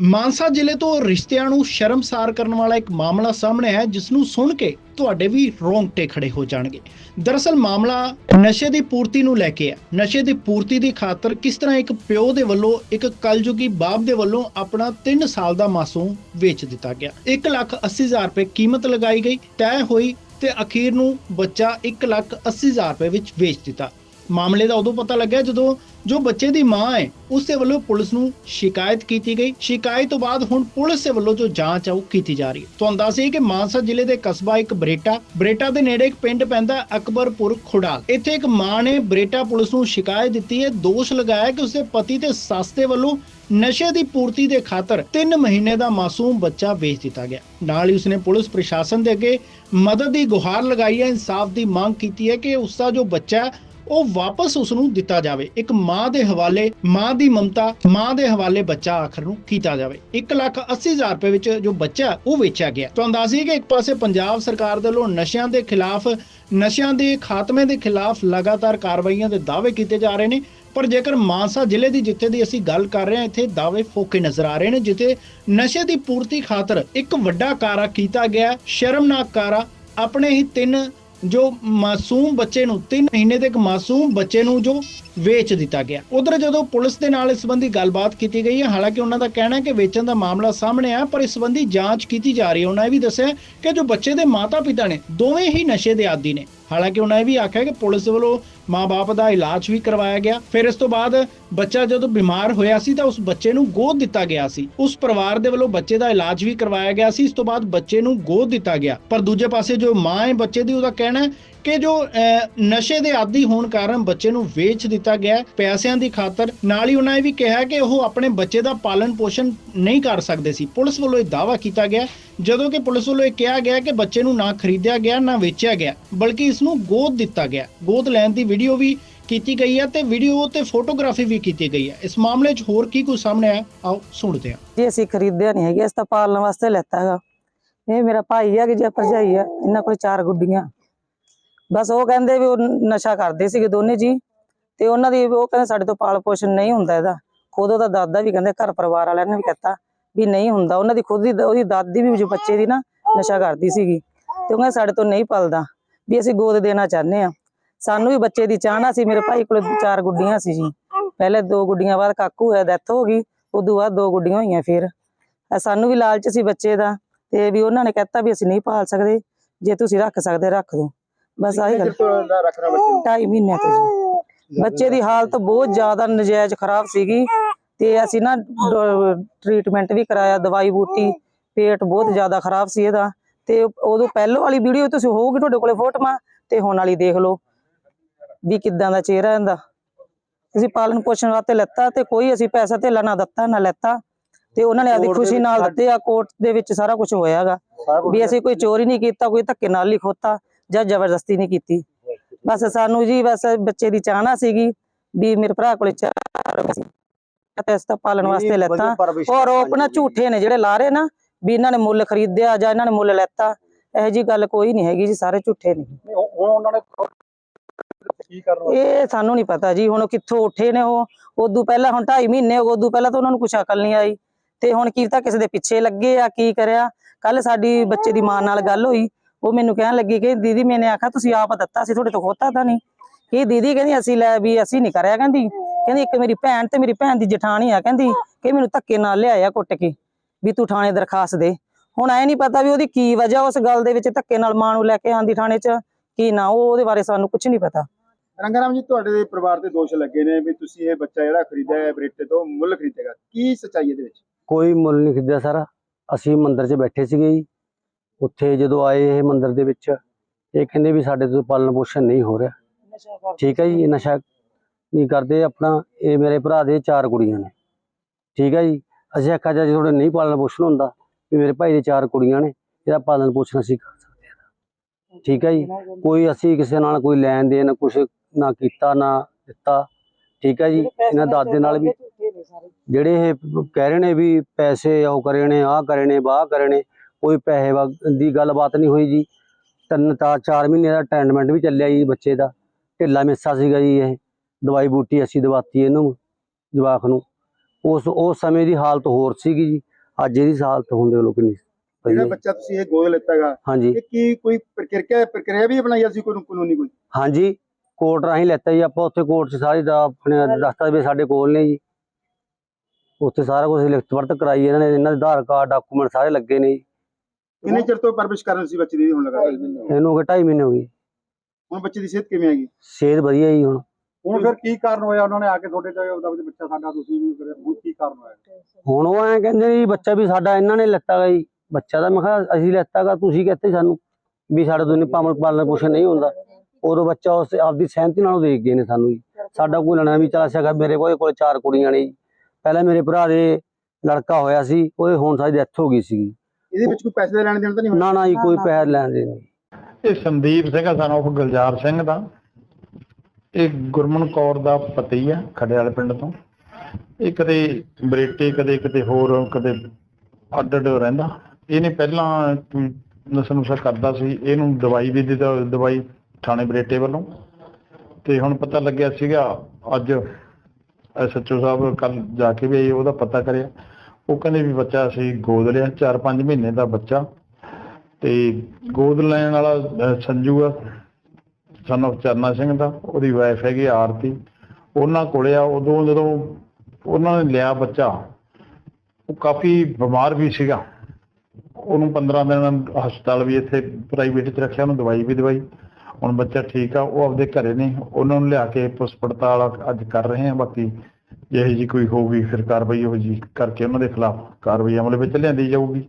ਮਾਨਸਾ ਜ਼ਿਲ੍ਹੇ ਤੋਂ ਰਿਸ਼ਤਿਆਂ ਨੂੰ ਸ਼ਰਮਸਾਰ ਕਰਨ ਵਾਲਾ ਇੱਕ ਮਾਮਲਾ ਸਾਹਮਣੇ ਆਇਆ ਜਿਸ ਨੂੰ ਸੁਣ ਕੇ ਤੁਹਾਡੇ ਵੀ ਰੋਂਗਟੇ ਖੜੇ ਹੋ ਜਾਣਗੇ। ਦਰਅਸਲ ਮਾਮਲਾ ਨਸ਼ੇ ਦੀ ਪੂਰਤੀ ਨੂੰ ਲੈ ਕੇ ਹੈ। ਨਸ਼ੇ ਦੀ ਪੂਰਤੀ ਦੀ ਖਾਤਰ ਕਿਸ ਤਰ੍ਹਾਂ ਇੱਕ ਪਿਓ ਦੇ ਵੱਲੋਂ, ਇੱਕ ਕਲਯੁਗੀ ਬਾਪ ਦੇ ਵੱਲੋਂ ਆਪਣਾ 3 ਸਾਲ ਦਾ ਮਾਸੂਮ ਵੇਚ ਦਿੱਤਾ ਗਿਆ। 1 ਲੱਖ 80 ਹਜ਼ਾਰ ਰੁਪਏ ਕੀਮਤ ਲਗਾਈ ਗਈ, ਤੈਅ ਹੋਈ ਤੇ ਅਖੀਰ ਨੂੰ ਬੱਚਾ 1 ਲੱਖ 80 ਹਜ਼ਾਰ ਰੁਪਏ ਵਿੱਚ ਵੇਚ ਦਿੱਤਾ। ਮਾਮਲੇ ਦਾ ਉਦੋਂ ਪਤਾ ਲੱਗਿਆ ਜਦੋਂ ਜੋ ਬੱਚੇ ਦੀ ਮਾਂ ਹੈ ਉਸ ਦੇ ਵੱਲੋਂ ਪੁਲਿਸ ਨੂੰ ਸ਼ਿਕਾਇਤ ਕੀਤੀ ਗਈ। ਸ਼ਿਕਾਇਤ ਤੋਂ ਬਾਅਦ ਹੁਣ ਪੁਲਿਸ ਦੇ ਵੱਲੋਂ ਜੋ ਜਾਂਚ ਹੈ ਉਹ ਕੀਤੀ ਜਾ ਰਹੀ ਹੈ। ਤੁਹਾਨੂੰ ਦੱਸ ਦਈਏ ਕਿ ਮਾਨਸਾ ਜ਼ਿਲ੍ਹੇ ਦੇ ਕਸਬਾ ਇੱਕ ਬਰੇਟਾ ਬਰੇਟਾ ਦੇ ਨੇੜੇ ਇੱਕ ਪਿੰਡ ਪੈਂਦਾ ਅਕਬਰਪੁਰ ਖੁੜਾਲ ਇੱਥੇ ਇੱਕ ਮਾਂ ਨੇ ਬਰੇਟਾ ਪੁਲਿਸ ਨੂੰ ਸ਼ਿਕਾਇਤ ਦਿੱਤੀ ਹੈ, ਦੋਸ਼ ਲਗਾਇਆ ਕਿ ਉਸਦੇ ਪਤੀ ਤੇ ਸੱਸ ਦੇ ਵੱਲੋਂ ਨਸ਼ੇ ਦੀ ਪੂਰਤੀ ਦੇ ਖਾਤਰ 3 ਮਹੀਨੇ ਦਾ ਮਾਸੂਮ ਬੱਚਾ ਵੇਚ ਦਿੱਤਾ ਗਿਆ। ਨਾਲ ਹੀ ਉਸਨੇ ਪੁਲਿਸ ਪ੍ਰਸ਼ਾਸਨ ਦੇ ਅੱਗੇ ਮਦਦ ਦੀ ਗੁਹਾਰ ਲਗਾਈ ਹੈ, ਇਨਸਾਫ ਦੀ ਮੰਗ ਕੀਤੀ ਹੈ ਕਿ ਉਸ ਦਾ ਜੋ ਬੱਚਾ ਉਹ ਵਾਪਸ ਉਸ ਨੂੰ ਦਿੱਤਾ ਜਾਵੇ। ਇੱਕ ਮਾਂ ਦੇ ਹਵਾਲੇ, ਮਾਂ ਦੀ ਮਮਤਾ, ਮਾਂ ਦੇ ਹਵਾਲੇ ਬੱਚਾ ਆਖਰ ਨੂੰ ਕੀਤਾ ਜਾਵੇ। 1 ਲੱਖ 80 ਰੁਪਏ ਵਿੱਚ ਜੋ ਬੱਚਾ ਉਹ ਵੇਚਿਆ ਗਿਆ। ਤੁਹਾਨੂੰ ਦੱਸ ਦਈਏ ਕਿ ਇੱਕ ਪਾਸੇ ਪੰਜਾਬ ਸਰਕਾਰ ਦੇ ਵੱਲੋਂ ਨਸ਼ਿਆਂ ਦੇ ਖਿਲਾਫ, ਨਸ਼ਿਆਂ ਦੇ ਖਾਤਮੇ ਦੇ ਖਿਲਾਫ ਲਗਾਤਾਰ ਕਾਰਵਾਈਆਂ ਦੇ ਦਾਅਵੇ ਕੀਤੇ ਜਾ ਰਹੇ ਨੇ। ਪਰ ਜੇਕਰ ਮਾਨਸਾ ਜ਼ਿਲ੍ਹੇ ਦੀ ਜਿੱਥੇ ਦੀ ਅਸੀਂ ਗੱਲ ਕਰ ਰਹੇ ਹਾਂ, ਇੱਥੇ ਦਾਅਵੇ ਫੋਕੇ ਨਜ਼ਰ ਆ ਰਹੇ ਨੇ, ਜਿੱਥੇ ਨਸ਼ੇ ਦੀ ਪੂਰਤੀ ਖਾਤਰ ਇੱਕ ਵੱਡਾ ਕਾਰਾ ਕੀਤਾ ਗਿਆ ਸ਼ਰਮਨਾਕ ਕਾਰਾ। ਆਪਣੇ ਹੀ ਤਿੰਨ ਜੋ ਮਾਸੂਮ ਬੱਚੇ ਨੂੰ 3 ਮਹੀਨੇ ਦੇ ਇੱਕ ਮਾਸੂਮ ਬੱਚੇ ਨੂੰ ਜੋ ਵੇਚ ਦਿੱਤਾ ਗਿਆ। ਉਧਰ ਜਦੋਂ ਪੁਲਿਸ ਦੇ ਨਾਲ ਇਸ ਸੰਬੰਧੀ ਗੱਲਬਾਤ ਕੀਤੀ ਗਈ ਹੈ, ਹਾਲਾਂਕਿ ਉਹਨਾਂ ਦਾ ਕਹਿਣਾ ਹੈ ਕਿ ਵੇਚਣ ਦਾ ਮਾਮਲਾ ਸਾਹਮਣੇ ਆ ਪਰ ਇਸ ਸੰਬੰਧੀ ਜਾਂਚ ਕੀਤੀ ਜਾ ਰਹੀ ਹੈ। ਉਹਨਾਂ ਇਹ ਵੀ ਦੱਸਿਆ ਕਿ ਜੋ ਬੱਚੇ ਦੇ ਮਾਤਾ-ਪਿਤਾ ਨੇ, ਦੋਵੇਂ ਹੀ ਨਸ਼ੇ ਦੇ ਆਦੀ ਨੇ। ਹਾਲਾਂਕਿ ਉਹਨਾਂ ਇਹ ਵੀ ਆਖਿਆ ਕਿ ਪੁਲਿਸ ਵੱਲੋਂ ਮਾਂ-ਬਾਪ ਦਾ ਇਲਾਜ ਵੀ ਕਰਵਾਇਆ ਗਿਆ। ਫਿਰ ਇਸ ਤੋਂ ਬਾਅਦ ਬੱਚਾ ਜਦੋਂ ਬਿਮਾਰ ਹੋਇਆ ਸੀ ਤਾਂ ਉਸ ਬੱਚੇ ਨੂੰ ਗੋਦ ਦਿੱਤਾ ਗਿਆ ਸੀ। ਉਸ ਪਰਿਵਾਰ ਦੇ ਵੱਲੋਂ ਬੱਚੇ ਦਾ ਇਲਾਜ ਵੀ ਕਰਵਾਇਆ ਗਿਆ ਸੀ। ਇਸ ਤੋਂ ਬਾਅਦ ਬੱਚੇ ਨੂੰ ਗੋਦ ਦਿੱਤਾ ਗਿਆ। ਪਰ ਦੂਜੇ ਪਾਸੇ ਜੋ ਮਾਂ ਹੈ, ਬੱਚੇ ਦੀ ਉਹਦਾ ਕਹਿਣਾ ਹੈ ਕਿ ਜੋ ਨਸ਼ੇ ਦੇ ਆਦੀ ਹੋਣ ਕਾਰਨ ਬੱਚੇ ਨੂੰ ਵੇਚ ਦਿੱਤਾ ਗਿਆ ਪੈਸਿਆਂ ਦੀ ਖਾਤਰ। ਨਾਲ ਹੀ ਉਹਨਾਂ ਇਹ ਵੀ ਕਿਹਾ ਕਿ ਉਹ ਆਪਣੇ ਬੱਚੇ ਦਾ ਪਾਲਣ ਪੋਸ਼ਣ ਨਹੀਂ ਕਰ ਸਕਦੇ ਸੀ। ਪੁਲਿਸ ਵੱਲੋਂ ਇਹ ਦਾਅਵਾ ਕੀਤਾ ਗਿਆ ਜਦੋਂ ਕਿ ਪੁਲਿਸ ਵੱਲੋਂ ਇਹ ਕਿਹਾ ਗਿਆ ਕਿ ਬੱਚੇ ਨੂੰ ਨਾ ਖਰੀਦਿਆ ਗਿਆ, ਨਾ ਵੇਚਿਆ ਗਿਆ, ਬਲਕਿ ਇਸ ਨੂੰ ਗੋਦ ਦਿੱਤਾ ਗਿਆ ਗੋਦ ਲੈਣ ਦੀ ਵੀਡੀਓ ਵੀ ਕੀਤੀ ਗਈ ਹੈ ਤੇ ਵੀਡੀਓ ਤੇ ਫੋਟੋਗ੍ਰਾਫੀ ਵੀ ਕੀਤੀ ਗਈ ਹੈ। ਇਸ ਮਾਮਲੇ 'ਚ ਹੋਰ ਕੀ ਕੁਝ ਸਾਹਮਣੇ ਆਇਆ, ਆਓ ਸੁਣਦੇ ਹਾਂ। ਜੀ, ਅਸੀਂ ਖਰੀਦਿਆ ਨਹੀਂ ਹੈਗਾ ਇਸ ਤਾਂ ਪਾਲਣ ਵਾਸਤੇ ਲੈਤਾ ਹੈਗਾ। ਇਹ ਮੇਰਾ ਭਾਈ ਹੈ ਕਿ ਜੇ ਭਰਜਾਈ ਹੈ ਇਹਨਾਂ ਕੋਲ ਚਾਰ ਗੁੱਡੀਆਂ। ਬਸ ਉਹ ਕਹਿੰਦੇ ਵੀ ਉਹ ਨਸ਼ਾ ਕਰਦੇ ਸੀਗੇ ਦੋਨੇ ਜੀ, ਤੇ ਉਹਨਾਂ ਦੀ ਉਹ ਕਹਿੰਦੇ ਸਾਡੇ ਤੋਂ ਪਾਲ ਪੋਸ਼ਣ ਨਹੀਂ ਹੁੰਦਾ ਇਹਦਾ। ਖੁਦ ਉਹਦਾ ਦਾਦਾ ਵੀ ਕਹਿੰਦੇ ਘਰ ਪਰਿਵਾਰ ਵਾਲਿਆਂ ਨੇ ਵੀ ਕਹਤਾ ਵੀ ਨਹੀਂ ਹੁੰਦਾ। ਉਹਨਾਂ ਦੀ ਖੁਦ ਦੀ ਉਹਦੀ ਦਾਦੀ ਵੀ ਜੋ ਬੱਚੇ ਦੀ ਨਾ ਨਸ਼ਾ ਕਰਦੀ ਸੀਗੀ। ਤੇ ਉਹ ਕਹਿੰਦੇ ਸਾਡੇ ਤੋਂ ਨਹੀਂ ਪਲਦਾ ਵੀ ਅਸੀਂ ਗੋਦ ਦੇਣਾ ਚਾਹੁੰਦੇ ਆ ਸਾਨੂੰ ਵੀ ਬੱਚੇ ਦੀ ਚਾਹਨਾ ਸੀ। ਮੇਰੇ ਭਾਈ ਕੋਲ ਚਾਰ ਗੁੱਡੀਆਂ ਸੀ ਜੀ। ਪਹਿਲੇ ਦੋ ਗੁੱਡੀਆਂ ਬਾਅਦ ਕਾਕੂ ਹੋਇਆ ਡੈਥ ਹੋ ਗਈ। ਉਦੋਂ ਬਾਅਦ ਦੋ ਗੁੱਡੀਆਂ ਹੋਈਆਂ ਫਿਰ। ਸਾਨੂੰ ਵੀ ਲਾਲਚ ਸੀ ਬੱਚੇ ਦਾ। ਤੇ ਵੀ ਉਹਨਾਂ ਨੇ ਕਹਿਤਾ ਵੀ ਅਸੀਂ ਨਹੀਂ ਪਾਲ ਸਕਦੇ। ਜੇ ਤੁਸੀਂ ਰੱਖ ਸਕਦੇ, ਰੱਖ ਦਿਓ। ਬਸ ਆਹੀ ਗੱਲ। ਰੱਖਣਾ ਬੱਚੇ ਢਾਈ ਮਹੀਨੇ ਤੋਂ ਜੀ। ਬੱਚੇ ਦੀ ਹਾਲਤ ਬਹੁਤ ਜ਼ਿਆਦਾ ਨਜਾਇਜ਼ ਖਰਾਬ ਸੀਗੀ ਤੇ ਅਸੀਂ ਨਾ ਟ੍ਰੀਟਮੈਂਟ ਵੀ ਕਰਾਇਆ ਦਵਾਈ ਬੂਟੀ ਪੇਟ ਬਹੁਤ ਜ਼ਿਆਦਾ ਖਰਾਬ ਸੀ ਇਹਦਾ। ਤੇ ਉਦੋਂ ਪਹਿਲੋਂ ਵਾਲੀ ਵੀਡੀਓ ਤੁਸੀਂ ਹੋਊਗੀ ਤੁਹਾਡੇ ਕੋਲੇ ਫੋਟੋਆਂ ਤੇ ਹੁਣ ਵਾਲੀ ਦੇਖ ਲਓ ਵੀ ਕਿੱਦਾਂ ਦਾ ਚਿਹਰਾ ਇਹਦਾ। ਅਸੀਂ ਪਾਲਣ ਪੋਸ਼ਣ ਵਾਸਤੇ ਲੈਤਾ ਤੇ ਕੋਈ ਅਸੀਂ ਪੈਸਾ ਧੇਲਾ ਨਾ ਦਿੱਤਾ ਨਾ ਲੈਤਾ। ਤੇ ਉਹਨਾਂ ਨੇ ਆਦੀ ਖੁਸ਼ੀ ਨਾਲ ਦਿੱਤੇ ਆ ਕੋਰਟ ਦੇ ਵਿੱਚ ਸਾਰਾ ਕੁਝ ਹੋਇਆਗਾ। ਵੀ ਅਸੀਂ ਕੋਈ ਚੋਰੀ ਨਹੀਂ ਕੀਤਾ ਕੋਈ ਧੱਕੇ ਨਾਲ ਨਹੀਂ ਖੋਤਾ। ਜਾਂ ਜ਼ਬਰਦਸਤੀ ਨਹੀਂ ਕੀਤੀ। ਬਸ ਸਾਨੂੰ ਜੀ ਬਸ ਬੱਚੇ ਦੀ ਚਾਹਨਾ ਸੀਗੀ ਵੀ ਮੇਰੇ ਭਰਾ ਕੋਲੇ ਚਾਰ ਸੀ ਤੇ ਇਸ ਤਾਂ ਪਾਲਣ ਵਾਸਤੇ ਲੈਤਾ। ਔਰ ਉਹ ਆਪਣਾ ਝੂਠੇ ਨੇ ਜਿਹੜੇ ਲਾ ਰਹੇ ਨਾ ਵੀ ਇਹਨਾਂ ਨੇ ਮੁੱਲ ਖਰੀਦਿਆ ਜਾਂ ਇਹਨਾਂ ਨੇ ਮੁੱਲ ਲੈਤਾ ਇਹੋ ਜੀ ਗੱਲ ਕੋਈ ਨਹੀਂ ਹੈਗੀ ਜੀ ਸਾਰੇ ਝੂਠੇ ਨੇ। ਉਹਨਾਂ ਕੀ ਕਰਨ ਇਹ ਸਾਨੂੰ ਨਹੀਂ ਪਤਾ ਜੀ ਹੁਣ ਕਿੱਥੋਂ ਉੱਠੇ ਨੇ ਉਹ। ਉਦੋਂ ਪਹਿਲਾਂ ਹੁਣ 2.5 ਮਹੀਨੇ ਉਦੋਂ ਪਹਿਲਾਂ ਤਾਂ ਉਹਨਾਂ ਨੂੰ ਕੁਛ ਅਕਲ ਨਹੀਂ ਆਈ। ਤੇ ਹੁਣ ਕੀ ਤਾਂ ਕਿਸੇ ਦੇ ਪਿੱਛੇ ਲੱਗੇ ਆ ਕੀ ਕਰਿਆ। ਕੱਲ ਸਾਡੀ ਬੱਚੇ ਦੀ ਮਾਂ ਨਾਲ ਗੱਲ ਹੋਈ। ਉਹ ਮੈਨੂੰ ਕਹਿਣ ਲੱਗੀ ਕਿ ਦੀਦੀ ਮੈਨੇ ਆਖਿਆ ਤੁਸੀਂ ਆਪ ਦਿੱਤਾ ਸੀ ਤੁਹਾਡੇ ਤੋਂ ਖੋਤਾ ਤਾਂ ਨਹੀਂ। ਕਿ ਦੀਦੀ ਕਹਿੰਦੀ ਅਸੀਂ ਲੈ ਵੀ ਅਸੀਂ ਨਹੀਂ ਕਰਿਆ ਕਹਿੰਦੀ। ਕਹਿੰਦੀ ਇੱਕ ਮੇਰੀ ਭੈਣ ਤੇ ਮੇਰੀ ਭੈਣ ਦੀ ਜਠਾਣੀ ਆ ਕਹਿੰਦੀ ਕਿ ਮੈਨੂੰ ਧੱਕੇ ਨਾਲ ਲਿਆਇਆ ਕੁੱਟ ਕੇ ਵੀ ਤੂੰ ਥਾਣੇ ਦਰਖਾਸਤ ਦੇ। ਹੁਣ ਐ ਨਹੀਂ ਪਤਾ ਵੀ ਉਹਦੀ ਕੀ ਵਜ੍ਹਾ ਉਸ ਗੱਲ ਦੇ ਵਿੱਚ ਧੱਕੇ ਨਾਲ ਮਾਂ ਨੂੰ ਲੈ ਕੇ ਆਂਦੀ ਥਾਣੇ 'ਚ ਕੀ ਨਾ ਉਹ ਉਹਦੇ ਬਾਰੇ ਸਾਨੂੰ ਕੁਝ ਨਹੀਂ ਪਤਾ। ਰੰਗਾਰਾਮ ਜੀ ਤੁਹਾਡੇ ਦੇ ਪਰਿਵਾਰ ਤੇ ਦੋਸ਼ ਲੱਗੇ ਨੇ ਵੀ ਤੁਸੀਂ ਇਹ ਬੱਚਾ ਜਿਹੜਾ ਖਰੀਦਿਆ ਹੈ ਬਰੇਟੇ ਤੋਂ ਮੁੱਲ ਖਰੀਦੇਗਾ। ਕੀ ਸੱਚਾਈ ਇਹਦੇ ਵਿੱਚ? ਕੋਈ ਮੁੱਲ ਨਹੀਂ ਖਰੀਦਿਆ ਸਰ। ਅਸੀਂ ਮੰਦਿਰ 'ਚ ਬੈਠੇ ਸੀਗੇ ਜੀ। ਉੱਥੇ ਜਦੋਂ ਆਏ ਇਹ ਮੰਦਿਰ ਦੇ ਵਿੱਚ ਇਹ ਕਹਿੰਦੇ ਵੀ ਸਾਡੇ ਤੋਂ ਪਾਲਣ ਪੋਸ਼ਣ ਨਹੀਂ ਹੋ ਰਿਹਾ। ਠੀਕ ਹੈ ਜੀ ਇਹ ਨਸ਼ਾ ਨਹੀਂ ਕਰਦੇ ਆਪਣਾ ਇਹ ਮੇਰੇ ਭਰਾ ਦੇ ਚਾਰ ਕੁੜੀਆਂ ਨੇ। ਠੀਕ ਹੈ ਜੀ ਅਸੀਂ ਆਖਿਆ ਜੇ ਤੁਹਾਡੇ ਨਹੀਂ ਪਾਲਣ ਪੋਸ਼ਣ ਹੁੰਦਾ ਵੀ ਮੇਰੇ ਭਾਈ ਦੇ ਚਾਰ ਕੁੜੀਆਂ ਨੇ ਇਹਦਾ ਪਾਲਣ ਪੋਸ਼ਣ ਅਸੀਂ ਕਰ ਸਕਦੇ ਹਾਂ। ਠੀਕ ਹੈ ਜੀ ਕੋਈ ਅਸੀਂ ਕਿਸੇ ਨਾਲ ਕੋਈ ਲੈਣ ਦੇਣ ਕੁਛ ਨਾ ਕੀਤਾ ਨਾ ਦਿੱਤਾ। ਠੀਕ ਹੈ ਜੀ ਇਹਨਾਂ ਦਾਦੇ ਨਾਲ ਵੀ ਜਿਹੜੇ ਇਹ ਕਹਿ ਰਹੇ ਨੇ ਵੀ ਪੈਸੇ ਉਹ ਕਰੇ ਨੇ ਆਹ ਕਰੇ ਨੇ ਬਾਹ ਕਰੇ ਨੇ ਕੋਈ ਪੈਸੇ ਦੀ ਗੱਲਬਾਤ ਨਹੀਂ ਹੋਈ ਜੀ। ਤਿੰਨ ਤਾਂ 4 ਮਹੀਨੇ ਦਾ ਟ੍ਰੀਟਮੈਂਟ ਵੀ ਚੱਲਿਆ ਜੀ ਬੱਚੇ ਦਾ। ਢਿੱਲਾ ਮਿੱਸਾ ਸੀਗਾ ਜੀ ਇਹ। ਦਵਾਈ ਬੂਟੀ ਅਸੀਂ ਦਵਾਤੀ ਇਹਨੂੰ ਜਵਾਕ ਨੂੰ। ਉਸ ਉਸ ਸਮੇਂ ਦੀ ਹਾਲਤ ਹੋਰ ਸੀਗੀ ਜੀ। ਅੱਜ ਇਹਦੀ ਹਾਲਤ ਹੁੰਦੇ ਲੋਕ ਨਹੀਂ ਜਿਹੜਾ। ਬੱਚਾ ਤੁਸੀਂ ਇਹ ਗੋਦ ਲਿੱਤਾਗਾ ਹਾਂਜੀ। ਇਹ ਕੀ ਕੋਈ ਪ੍ਰਕਿਰਿਆ ਪ੍ਰਕਿਰਿਆ ਵੀ ਬਣਾਈ ਅਸੀਂ ਕੋਈ ਕਾਨੂੰਨੀ ਕੋਈ? ਹਾਂਜੀ ਕੋਰਟ ਰਾਹੀਂ ਲੈਤਾ ਜੀ। ਆਪਾਂ ਉੱਥੇ ਕੋਰਟ 'ਚ ਸਾਰੀ ਦਾ ਆਪਣੇ ਦਸਤਾਵੇਜ਼ ਸਾਡੇ ਕੋਲ ਨੇ ਜੀ। ਉੱਥੇ ਸਾਰਾ ਕੁਝ ਲਿਖਤ ਵਰਤ ਕਰਾਈ ਇਹਨਾਂ ਨੇ। ਇਹਨਾਂ ਦੇ ਆਧਾਰ ਕਾਰਡ ਡਾਕੂਮੈਂਟ ਸਾਰੇ ਲੱਗੇ ਨੇ ਜੀ। ਕਿੰਨੇ ਚਿਰ ਤੋਂ ਪਰਵਿਸ਼ ਕਰਨ ਸੀ ਬੱਚੇ ਦੀ ਹੁਣ ਲਗਾ ਇਹਨੂੰ ਹੋ ਗਏ 2.5 ਮਹੀਨੇ ਹੋ ਗਏ ਹੁਣ ਬੱਚੇ ਦੀ ਸਿਹਤ ਕਿਵੇਂ ਹੈਗੀ? ਸਿਹਤ ਵਧੀਆ ਜੀ ਹੁਣ। ਹੁਣ ਫਿਰ ਕੀ ਕਾਰਨ ਹੋਇਆ? ਉਹਨਾਂ ਨੇ ਆ ਕੇ ਤੁਹਾਡੇ ਤੇ ਉਹਦਾ ਬੱਚਾ ਸਾਡਾ ਤੁਸੀਂ ਵੀ ਕਰਿਆ। ਹੁਣ ਕੀ ਕਾਰਨ ਹੋਇਆ? ਹੁਣ ਉਹ ਐਂ ਕਹਿੰਦੇ ਨੇ ਜੀ ਬੱਚਾ ਵੀ ਸਾਡਾ ਇਹਨਾਂ ਨੇ ਲੈਤਾ ਗਾ ਜੀ। ਬੱਚਾ ਤਾਂ ਮੈਂ ਕਿਹਾ ਅਸੀਂ ਲੈਤਾ ਗਾ ਤੁਸੀਂ ਕਹਤੇ ਸਾਨੂੰ ਵੀ ਸਾਡੇ ਤੋਂ ਨਹੀਂ ਪਾਲਣ ਪਾਲਣ ਪੋਸ਼ਣ ਨਹੀਂ ਹੁੰਦਾ। ਉਦੋਂ ਬੱਚਾ ਉਸ ਆਪਦੀ ਸਹਿਮਤੀ ਨਾਲ ਉਹ ਦੇ ਗਏ ਨੇ ਸਾਨੂੰ ਜੀ। ਸਾਡਾ ਕੋਈ ਲੈਣਾ ਵੀ ਚਲਾ ਸਕਾ ਮੇਰੇ ਕੋਲ ਕੋਲ ਚਾਰ ਕੁੜੀਆਂ ਨੇ ਜੀ। ਪਹਿਲਾਂ ਮੇਰੇ ਭਰਾ ਦੇ ਲੜਕਾ ਹੋਇਆ ਸੀ ਉਹਦੇ ਹੁਣ ਸਾਡੀ ਡੈਥ ਹੋ ਗਈ ਸੀਗੀ। ਇਹਦੇ ਵਿੱਚ ਕੋਈ ਪੈਸੇ ਦਾ ਲੈਣ ਦੇਣ ਤਾਂ ਨਹੀਂ ਨਾ ਨਾ ਜੀ ਕੋਈ ਪੈਸਾ ਲੈਣ ਦੇ ਨਹੀਂ। ਇਹ ਸੰਦੀਪ ਸਿੰਘ ਸਨ ਉਹ ਗੁਲਜ਼ਾਰ ਸਿੰਘ ਦਾ। ਇਹ ਗੁਰਮਨ ਕੌਰ ਦਾ ਪਤੀ ਆ ਖੜੇ ਵਾਲੇ ਪਿੰਡ ਤੋਂ। ਇਹ ਕਦੇ ਬਰੇਟੇ ਕਦੇ ਕਿਤੇ ਹੋਰ ਕਦੇ ਅੱਡ ਅੱਡ ਰਹਿੰਦਾ। ਇਹਨੇ ਪਹਿਲਾਂ ਨਸ਼ਾ ਨੁਸ਼ਾ ਕਰਦਾ ਸੀ। ਇਹਨੂੰ ਦਵਾਈ ਵੀ ਦਿੱਤਾ ਦਵਾਈ ਥਾਣੇ ਬਰੇਟੇ ਵੱਲੋਂ। ਤੇ ਹੁਣ ਪਤਾ ਲੱਗਿਆ ਸੀਗਾ ਅੱਜ ਐਸਐਚਓ ਸਾਹਿਬ ਕੱਲ ਜਾ ਕੇ ਵੀ ਉਹਦਾ ਪਤਾ ਕਰਿਆ। ਉਹ ਕਹਿੰਦੇ ਵੀ ਬੱਚਾ ਅਸੀਂ ਗੋਦ ਲਿਆ 4-5 ਮਹੀਨੇ ਦਾ ਬੱਚਾ। ਤੇ ਗੋਦ ਲੈਣ ਵਾਲਾ ਸੰਜੂ ਆ, son of ਚਰਨਾ ਸਿੰਘ ਦਾ, ਉਹਦੀ ਵਾਈਫ ਹੈਗੀ ਆਰਤੀ। ਉਹਨਾਂ ਕੋਲੇ ਆ, ਉਦੋਂ ਜਦੋਂ ਉਹਨਾਂ ਨੇ ਲਿਆ ਬੱਚਾ, ਉਹ ਕਾਫੀ ਬਿਮਾਰ ਵੀ ਸੀਗਾ। ਉਹਨੂੰ 15 ਦਿਨ ਹਸਪਤਾਲ ਵੀ ਇੱਥੇ ਪ੍ਰਾਈਵੇਟ 'ਚ ਰੱਖਿਆ, ਉਹਨੂੰ ਦਵਾਈ ਵੀ ਦਵਾਈ। ਹੁਣ ਬੱਚਾ ਠੀਕ ਆ, ਉਹ ਆਪਦੇ ਘਰੇ ਨੇ, ਉਹਨਾਂ ਨੂੰ ਲਿਆ ਕੇ ਪੁਲਿਸ ਪੜਤਾਲ ਅੱਜ ਕਰ ਰਹੇ ਆ, ਬਾਕੀ ਜਿਹੇ ਜੀ ਕੋਈ ਹੋਊਗੀ ਫਿਰ ਕਾਰਵਾਈ ਉਹ ਜੀ ਕਰਕੇ ਉਹਨਾਂ ਦੇ ਖਿਲਾਫ ਕਾਰਵਾਈ ਅਮਲ ਵਿੱਚ ਲਿਆਂਦੀ ਜਾਊਗੀ।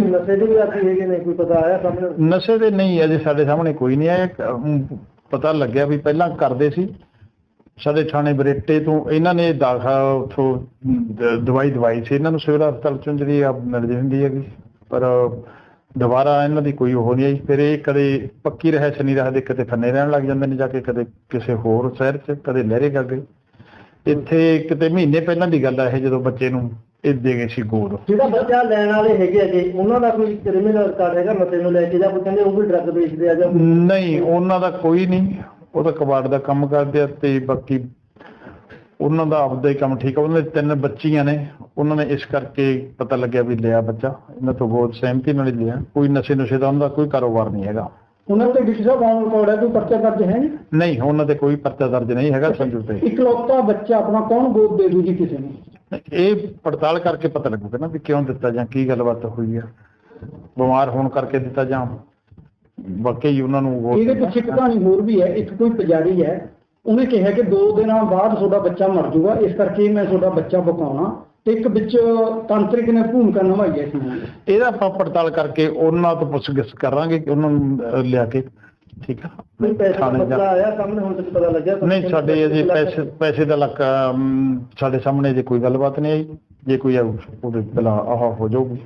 ਨਸ਼ੇ ਦੇ ਵੀ ਆਦੀ ਹੈਗੇ ਨੇ ਕੋਈ ਪਤਾ ਆਇਆ ਸਾਹਮਣੇ? ਨਸ਼ੇ ਦੇ ਨਹੀਂ ਅਜੇ ਸਾਡੇ ਸਾਹਮਣੇ ਕੋਈ ਨਹੀਂ ਆਇਆ। ਕ- ਅਮ, ਪਤਾ ਲੱਗਿਆ ਵੀ ਪਹਿਲਾਂ ਕਰਦੇ ਸੀ। ਸਾਡੇ ਥਾਣੇ ਬਰੇਟੇ ਤੋਂ ਇਹਨਾਂ ਨੇ ਦਾਖਾ ਉਥੋਂ ਦਵਾਈ ਦਵਾਈ ਸੀ। ਇਹਨਾਂ ਨੂੰ ਸਿਵਲ ਹਸਪਤਾਲ ਚੋਂ ਜਿਹੜੀ ਆ ਮਿਲ ਜਾਂਦੀ ਹੈਗੀ। ਪਰ ਦੁਬਾਰਾ ਇਹਨਾਂ ਦੀ ਕੋਈ ਉਹ ਨਹੀਂ ਆਈ। ਫਿਰ ਇਹ ਕਦੇ ਪੱਕੀ ਰਹਿ ਨਹੀਂ ਰੱਖਦੇ ਕਿਤੇ ਫੰਨੇ ਰਹਿਣ ਲੱਗ ਜਾਂਦੇ ਨੇ ਜਾ ਕੇ ਕਦੇ ਕਿਸੇ ਹੋਰ ਸ਼ਹਿਰ 'ਚ ਕਦੇ ਲਹਿਰੇ ਕਰ ਗਏ ਇੱਥੇ ਕਿਤੇ ਮਹੀਨੇ ਪਹਿਲਾਂ ਦੀ ਗੱਲ ਆ ਇਹ ਜਦੋਂ ਬੱਚੇ ਨੂੰ ਇਹ ਦੇ ਗਏ ਸੀ ਗੋਦ। ਜਿਹੜਾ ਬੱਚਾ ਲੈਣ ਵਾਲੇ ਹੈਗੇ ਅਜੇ ਉਹਨਾਂ ਦਾ ਕੋਈ ਕ੍ਰਿਮੀਨਲ ਰਿਕਾਰਡ ਹੈਗਾ ਨਸ਼ੇ ਨੂੰ ਲੈ ਕੇ ਜਾਂ ਕੋਈ ਕਹਿੰਦੇ ਉਹ ਵੀ ਡਰੱਗ ਵੇਚਦੇ ਆ ਜਾਂ ਨਹੀਂ ਉਹਨਾਂ ਦਾ ਕੋਈ ਨਹੀਂ। ਉਹ ਤਾਂ ਕਬਾੜ ਦਾ ਕੰਮ ਕਰਦੇ ਆ ਤੇ ਬਾਕੀ ਉਹਨਾਂ ਦਾ ਆਪਦਾ ਹੀ ਕੰਮ ਠੀਕ ਆ। ਉਹਨਾਂ ਦੇ ਤਿੰਨ ਬੱਚੀਆਂ ਨੇ। ਉਹਨਾਂ ਨੇ ਇਸ ਕਰਕੇ ਪਤਾ ਲੱਗਿਆ ਵੀ ਲਿਆ ਬੱਚਾ। ਇਹਨਾਂ ਤੋਂ ਬਹੁਤ ਸਹਿਮਤੀ ਨਾਲ ਹੀ ਲਿਆ। ਕੋਈ ਨਸ਼ੇ ਨੁਸ਼ੇ ਦਾ ਉਹਨਾਂ ਦਾ ਕੋਈ ਕਾਰੋਬਾਰ ਨਹੀਂ ਹੈਗਾ। ਉਹਨਾਂ ਤੇ ਡਿਸ਼ ਸਾਹਿਬ ਆਨ ਰਿਕਾਰਡ ਹੈ ਕੋਈ ਪਰਚਾ ਦਰਜ ਹੈ ਨਹੀਂ? ਨਹੀਂ ਉਹਨਾਂ ਤੇ ਕੋਈ ਪਰਚਾ ਦਰਜ ਨਹੀਂ ਹੈਗਾ ਸੰਜੂ ਤੇ। ਇਕਲੌਤਾ ਬੱਚਾ ਆਪਣਾ ਕੌਣ ਗੋਦ ਦੇ ਦੂ ਜੀ ਕਿਸੇ ਨੂੰ? ਇਹ ਪੜਤਾਲ ਕਰਕੇ ਪਤਾ ਲੱਗੂਗਾ ਨਾ ਵੀ ਕਿਉਂ ਦਿੱਤਾ ਜਾਂ ਕੀ ਗੱਲਬਾਤ ਹੋਈ ਆ। ਬਿਮਾਰ ਹੋਣ ਕਰਕੇ ਦਿੱਤਾ ਜਾਂ ਵਾਕਈ ਉਹਨਾਂ ਨੂੰ ਇਹਦੇ ਪਿੱਛੇ ਇੱਕ ਕਹਾਣੀ ਹੋਰ ਵੀ ਹੈ ਇੱਕ ਕੋਈ ਪੁਜਾਰੀ ਹੈ ਉਹਨੇ ਕਿਹਾ ਕਿ 2 ਦਿਨਾਂ ਬਾਅਦ ਤੁਹਾਡਾ ਬੱਚਾ ਮਰ ਜਾਊਗਾ ਇਸ ਕਰਕੇ ਮੈਂ ਤੁਹਾਡਾ ਬੱਚਾ ਬਕਾਉਣਾ ਇੱਕ ਵਿੱਚ ਤਾਂਤਰਿਕ ਨੇ ਭੂਮਿਕਾ ਨਿਭਾਈ ਹੈ ਇਸ ਇਹਦਾ ਆਪਾਂ ਪੜਤਾਲ ਕਰਕੇ ਉਹਨਾਂ ਤੋਂ ਪੁੱਛਗਿੱਛ ਕਰਾਂਗੇ ਕਿ ਉਹਨਾਂ ਨੂੰ ਅਹ, ਲਿਆ ਕੇ ਠੀਕ ਆ? ਕੋਈ ਪੈਸਾ ਦਾ ਥਾਣੇ ਜਾ- ਮਸਲਾ ਆਇਆ ਸਾਹਮਣੇ ਹੁਣ ਤੱਕ ਪਤਾ ਲੱਗਿਆ ਨਹੀਂ ਸਾਡੇ ਅਜੇ ਪੈਸੇ ਪੈਸੇ ਦਾ ਲੱਕ ਸਾਡੇ ਸਾਹਮਣੇ ਜੇ ਕੋਈ ਗੱਲਬਾਤ ਨਹੀਂ ਆਈ ਜੇ ਕੋਈ ਆਊ, ਉਹਦੇ ਪਹਿਲਾਂ ਆਹ ਹੋ ਜਾਊਗੀ।